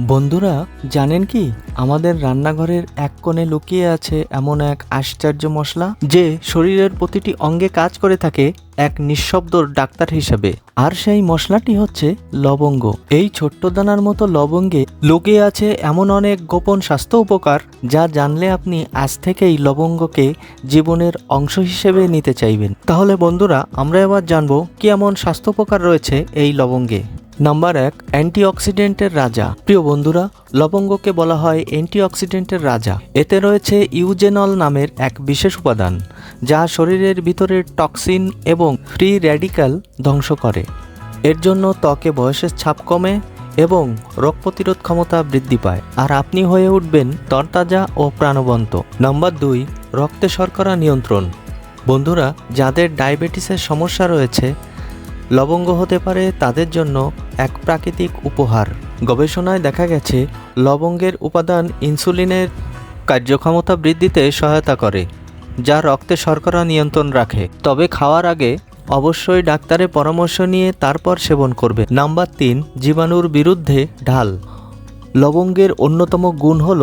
বন্ধুরা, জানেন কি? আমাদের রান্নাঘরের এক কোণে লুকিয়ে আছে এমন এক আশ্চর্য মশলা যে শরীরের প্রতিটি অঙ্গে কাজ করে থাকে এক নিঃশব্দ ডাক্তার হিসেবে। আর সেই মশলাটি হচ্ছে লবঙ্গ। এই ছোট্ট দানার মতো লবঙ্গে লুকিয়ে আছে এমন অনেক গোপন স্বাস্থ্য উপকার যা জানলে আপনি আজ থেকেই লবঙ্গকে জীবনের অংশ হিসেবে নিতে চাইবেন। তাহলে বন্ধুরা, আমরা এবার জানব কি এমন স্বাস্থ্য উপকার রয়েছে এই লবঙ্গে। নাম্বার এক, অ্যান্টিঅক্সিডেন্টের রাজা। প্রিয় বন্ধুরা, লবঙ্গকে বলা হয় অ্যান্টিঅক্সিডেন্টের রাজা। এতে রয়েছে ইউজেনল নামের এক বিশেষ উপাদান, যা শরীরের ভিতরের টক্সিন এবং ফ্রি র্যাডিক্যাল ধ্বংস করে। এর জন্য ত্বকে বয়সের ছাপ কমে এবং রোগ প্রতিরোধ ক্ষমতা বৃদ্ধি পায়। আর আপনি হয়ে উঠবেন তরতাজা ও প্রাণবন্ত। নাম্বার দুই, রক্তে শর্করা নিয়ন্ত্রণ। বন্ধুরা, যাদের ডায়াবেটিসের সমস্যা রয়েছে লবঙ্গ হতে পারে তাদের জন্য এক প্রাকৃতিক উপহার। গবেষণায় দেখা গেছে, লবঙ্গের উপাদান ইনসুলিনের কার্যক্ষমতা বৃদ্ধিতে সহায়তা করে, যা রক্তে শর্করা নিয়ন্ত্রণ রাখে। তবে খাওয়ার আগে অবশ্যই ডাক্তারের পরামর্শ নিয়ে তারপর সেবন করবে। নাম্বার তিন, জীবাণুর বিরুদ্ধে ঢাল। লবঙ্গের অন্যতম গুণ হল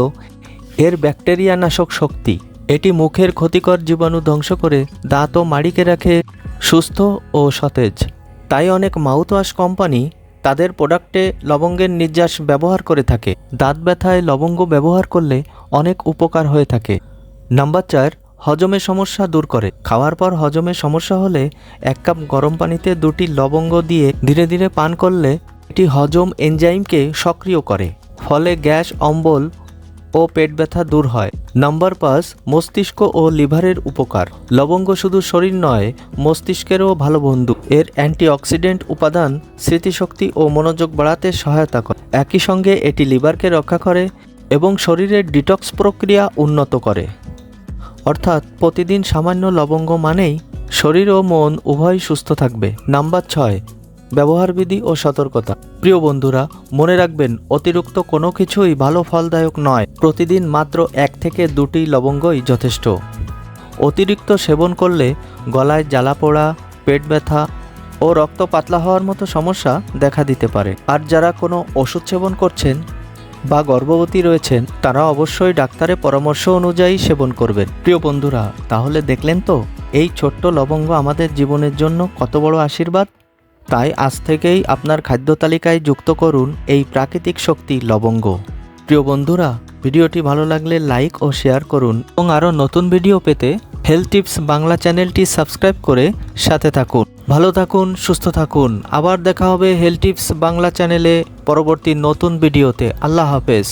এর ব্যাকটেরিয়া নাশক শক্তি। এটি মুখের ক্ষতিকর জীবাণু ধ্বংস করে দাঁত ও মাড়িকে রাখে সুস্থ ও সতেজ। তাই অনেক মাউথওয়াশ কোম্পানি তাদের প্রোডাক্টে লবঙ্গের নির্যাস ব্যবহার করে থাকে। দাঁত ব্যথায় লবঙ্গ ব্যবহার করলে অনেক উপকার হয়ে থাকে। নাম্বার চার, হজমে সমস্যা দূর করে। খাওয়ার পর হজমের সমস্যা হলে এক কাপ গরম পানিতে দুটি লবঙ্গ দিয়ে ধীরে ধীরে পান করলে এটি হজম এনজাইমকে সক্রিয় করে। ফলে গ্যাস, অম্বল ও পেট ব্যথা দূর হয়। নাম্বার পাঁচ, মস্তিষ্ক ও লিভারের উপকার। লবঙ্গ শুধু শরীর নয়, মস্তিষ্কেরও ভালো বন্ধু। এর অ্যান্টিঅক্সিডেন্ট উপাদান স্মৃতিশক্তি ও মনোযোগ বাড়াতে সহায়তা করে। একই সঙ্গে এটি লিভারকে রক্ষা করে এবং শরীরের ডিটক্স প্রক্রিয়া উন্নত করে। অর্থাৎ প্রতিদিন সামান্য লবঙ্গ মানেই শরীর ও মন উভয় সুস্থ থাকবে। নাম্বার ছয় ব্যবহারবিধি ও সতর্কতা। প্রিয় বন্ধুরা, মনে রাখবেন, অতিরিক্ত কোনো কিছুই ভালো ফলদায়ক নয়। প্রতিদিন মাত্র এক থেকে দুটি লবঙ্গই যথেষ্ট। অতিরিক্ত সেবন করলে গলায় জ্বালা পোড়া, পেট ব্যথা ও রক্ত পাতলা হওয়ার মতো সমস্যা দেখা দিতে পারে। আর যারা কোনো ওষুধ সেবন করছেন বা গর্ভবতী রয়েছেন, তারা অবশ্যই ডাক্তারের পরামর্শ অনুযায়ী সেবন করবেন। প্রিয় বন্ধুরা, তাহলে দেখলেন তো, এই ছোট্ট লবঙ্গ আমাদের জীবনের জন্য কত বড় আশীর্বাদ? তাই আজ থেকেই আপনার খাদ্য তালিকায় যুক্ত করুন এই প্রাকৃতিক শক্তি লবঙ্গ। প্রিয় বন্ধুরা, ভিডিওটি ভালো লাগলে লাইক ও শেয়ার করুন এবং আরও নতুন ভিডিও পেতে হেলথ টিপস বাংলা চ্যানেলটি সাবস্ক্রাইব করে সাথে থাকুন। ভালো থাকুন, সুস্থ থাকুন। আবার দেখা হবে হেলথ টিপস বাংলা চ্যানেলে পরবর্তী নতুন ভিডিওতে। আল্লাহ হাফেজ।